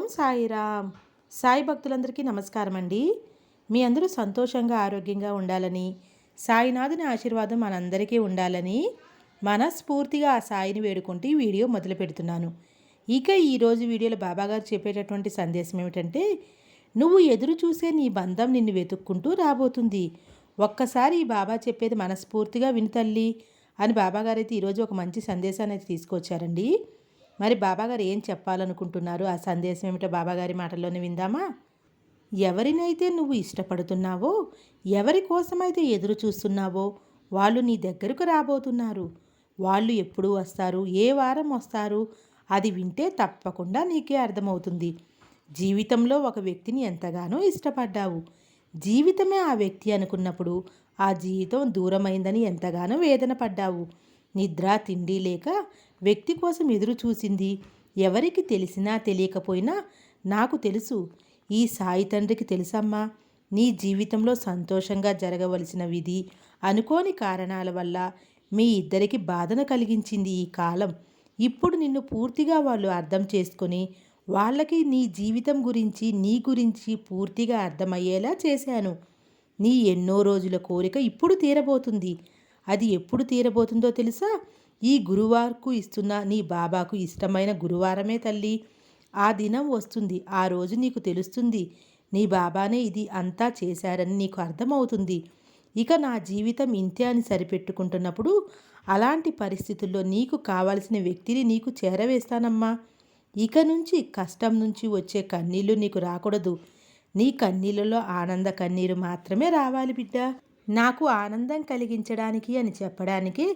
ఓం సాయిరామ్. సాయి భక్తులందరికీ నమస్కారం అండి మీ అందరూ సంతోషంగా ఆరోగ్యంగా ఉండాలని సాయినాథుని ఆశీర్వాదం మనందరికీ ఉండాలని మనస్ఫూర్తిగా ఆ సాయిని వేడుకుంటూ ఈ వీడియో మొదలు పెడుతున్నాను. ఇక ఈరోజు వీడియోలో బాబాగారు చెప్పేటటువంటి సందేశం ఏమిటంటే నువ్వు ఎదురు చూసే నీ బంధం నిన్ను వెతుక్కుంటూ రాబోతుంది. ఒక్కసారి ఈ బాబా చెప్పేది మనస్ఫూర్తిగా వినుతల్లి అని బాబాగారు అయితే ఈరోజు ఒక మంచి సందేశాన్ని అయితే తీసుకొచ్చారండి. మరి బాబాగారు ఏం చెప్పాలనుకుంటున్నారు? ఆ సందేశం ఏమిటో బాబాగారి మాటల్లోనే విందామా? ఎవరినైతే నువ్వు ఇష్టపడుతున్నావో ఎవరి కోసమైతే ఎదురు చూస్తున్నావో వాళ్ళు నీ దగ్గరకు రాబోతున్నారు. వాళ్ళు ఎప్పుడు వస్తారు? ఏ వారం వస్తారు? అది వింటే తప్పకుండా నీకే అర్థమవుతుంది. జీవితంలో ఒక వ్యక్తిని ఎంతగానో ఇష్టపడ్డావు. జీవితమే ఆ వ్యక్తి అనుకున్నప్పుడు ఆ జీవితం దూరమైందని ఎంతగానో వేదన పడ్డావు. నిద్ర తిండి లేక వ్యక్తి కోసం ఎదురు చూసింది ఎవరికి తెలిసినా తెలియకపోయినా నాకు తెలుసు. ఈ సాయి తండ్రికి తెలుసమ్మా నీ జీవితంలో సంతోషంగా జరగవలసిన విధి అనుకోని కారణాల వల్ల మీ ఇద్దరికి బాధను కలిగించింది ఈ కాలం. ఇప్పుడు నిన్ను పూర్తిగా వాళ్ళు అర్థం చేసుకొని వాళ్ళకి నీ జీవితం గురించి నీ గురించి పూర్తిగా అర్థమయ్యేలా చేశాను. నీ ఎన్నో రోజుల కోరిక ఇప్పుడు తీరబోతుంది. అది ఎప్పుడు తీరబోతుందో తెలుసా? ఈ గురువార్కు ఇస్తున్న నీ బాబాకు ఇష్టమైన గురువారమే తల్లి. ఆ దినం వస్తుంది. ఆ రోజు నీకు తెలుస్తుంది. నీ బాబానే ఇది అంతా చేశారని నీకు అర్థమవుతుంది. ఇక నా జీవితం ఇంతే అని సరిపెట్టుకుంటున్నప్పుడు అలాంటి పరిస్థితుల్లో నీకు కావలసిన వ్యక్తిని నీకు చేరవేస్తానమ్మా. ఇక నుంచి కష్టం నుంచి వచ్చే కన్నీళ్ళు నీకు రాకూడదు. నీ కన్నీళ్ళలో ఆనంద కన్నీరు మాత్రమే రావాలి బిడ్డ. నాకు ఆనందం కలిగించడానికి అని చెప్పడానికి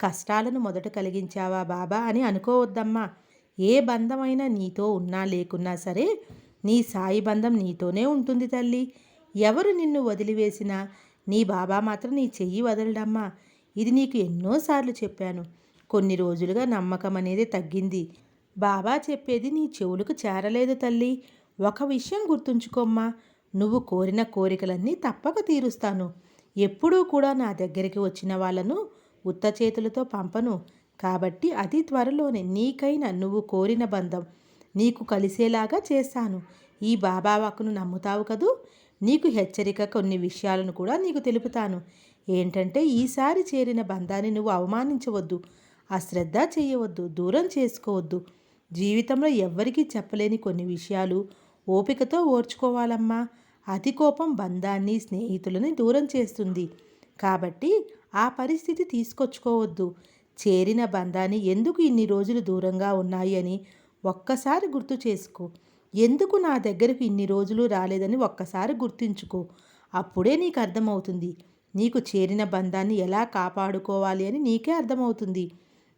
కష్టాలను మొదట కలిగించావా బాబా అని అనుకోవద్దమ్మా. ఏ బంధమైనా నీతో ఉన్నా లేకున్నా సరే నీ సాయి బంధం నీతోనే ఉంటుంది తల్లి. ఎవరు నిన్ను వదిలివేసినా నీ బాబా మాత్రం నీ చెయ్యి వదలడమ్మా. ఇది నీకు ఎన్నోసార్లు చెప్పాను. కొన్ని రోజులుగా నమ్మకం అనేది తగ్గింది. బాబా చెప్పేది నీ చెవులకు చేరలేదు తల్లి. ఒక విషయం గుర్తుంచుకోమ్మా. నువ్వు కోరిన కోరికలన్నీ తప్పక తీరుస్తాను. ఎప్పుడూ కూడా నా దగ్గరికి వచ్చిన వాళ్ళను ఉత్త చేతులతో పంపను. కాబట్టి అతి త్వరలోనే నీకైన నువ్వు కోరిన బంధం నీకు కలిసేలాగా చేస్తాను. ఈ బాబావాకును నమ్ముతావు కదూ? నీకు హెచ్చరిక కొన్ని విషయాలను కూడా నీకు తెలుపుతాను. ఏంటంటే ఈసారి చేరిన బంధాన్ని నువ్వు అవమానించవద్దు. అశ్రద్ధ చేయవద్దు. దూరం చేసుకోవద్దు. జీవితంలో ఎవ్వరికీ చెప్పలేని కొన్ని విషయాలు ఓపికతో ఓర్చుకోవాలమ్మా. అతి కోపం బంధాన్ని స్నేహితులని దూరం చేస్తుంది. కాబట్టి ఆ పరిస్థితి తీసుకొచ్చుకోవద్దు. చేరిన బంధాన్ని ఎందుకు ఇన్ని రోజులు దూరంగా ఉన్నాయి అని ఒక్కసారి గుర్తు చేసుకో. ఎందుకు నా దగ్గరకు ఇన్ని రోజులు రాలేదని ఒక్కసారి గుర్తుంచుకో. అప్పుడే నీకు అర్థమవుతుంది. నీకు చేరిన బంధాన్ని ఎలా కాపాడుకోవాలి అని నీకే అర్థమవుతుంది.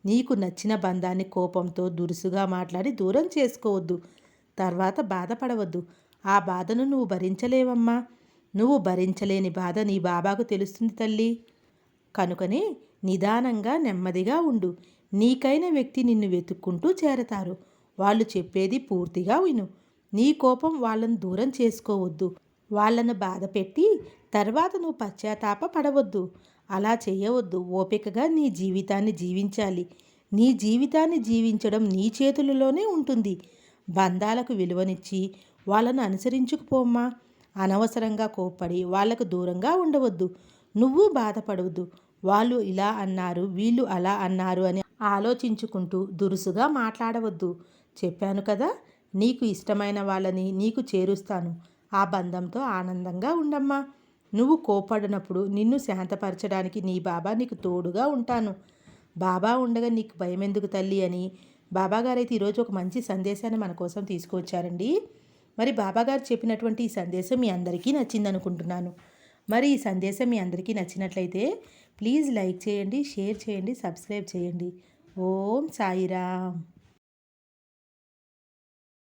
నీకు నచ్చిన బంధాన్ని కోపంతో దురుసుగా మాట్లాడి దూరం చేసుకోవద్దు. తర్వాత బాధపడవద్దు. ఆ బాధను నువ్వు భరించలేవమ్మా. నువ్వు భరించలేని బాధ నీ బాబాకు తెలుస్తుంది తల్లి. కనుకనే నిదానంగా నెమ్మదిగా ఉండు. నీకైన వ్యక్తి నిన్ను వెతుక్కుంటూ చేరతారు. వాళ్ళు చెప్పేది పూర్తిగా విను. నీ కోపం వాళ్ళను దూరం చేసుకోవద్దు. వాళ్ళను బాధ పెట్టి తర్వాత నువ్వు పశ్చాత్తాప పడవద్దు. అలా చేయవద్దు. ఓపికగా నీ జీవితాన్ని జీవించాలి. నీ జీవితాన్ని జీవించడం నీ చేతులలోనే ఉంటుంది. బంధాలకు విలువనిచ్చి వాళ్ళను అనుసరించుకుపోమ్మా అనవసరంగా కోప్పడి వాళ్ళకు దూరంగా ఉండవద్దు. నువ్వు బాధపడవద్దు. వాళ్ళు ఇలా అన్నారు వీళ్ళు అలా అన్నారు అని ఆలోచించుకుంటూ దురుసుగా మాట్లాడవద్దు. చెప్పాను కదా నీకు ఇష్టమైన వాళ్ళని నీకు చేరుస్తాను. ఆ బంధంతో ఆనందంగా ఉండమ్మా. నువ్వు కోపడినప్పుడు నిన్ను శాంతపరచడానికి నీ బాబా నీకు తోడుగా ఉంటాను. బాబా ఉండగా నీకు భయం ఎందుకు తల్లి అని బాబాగారైతే ఈరోజు ఒక మంచి సందేశాన్ని మన కోసం తీసుకువచ్చారండి. మరి బాబాగారు చెప్పినటువంటి ఈ సందేశం మీ అందరికీ నచ్చిందనుకుంటున్నాను. మరి ఈ సందేశం మీ అందరికీ నచ్చినట్లయితే ప్లీజ్ లైక్ చేయండి షేర్ చేయండి సబ్స్క్రైబ్ చేయండి. ఓం సాయిరామ్.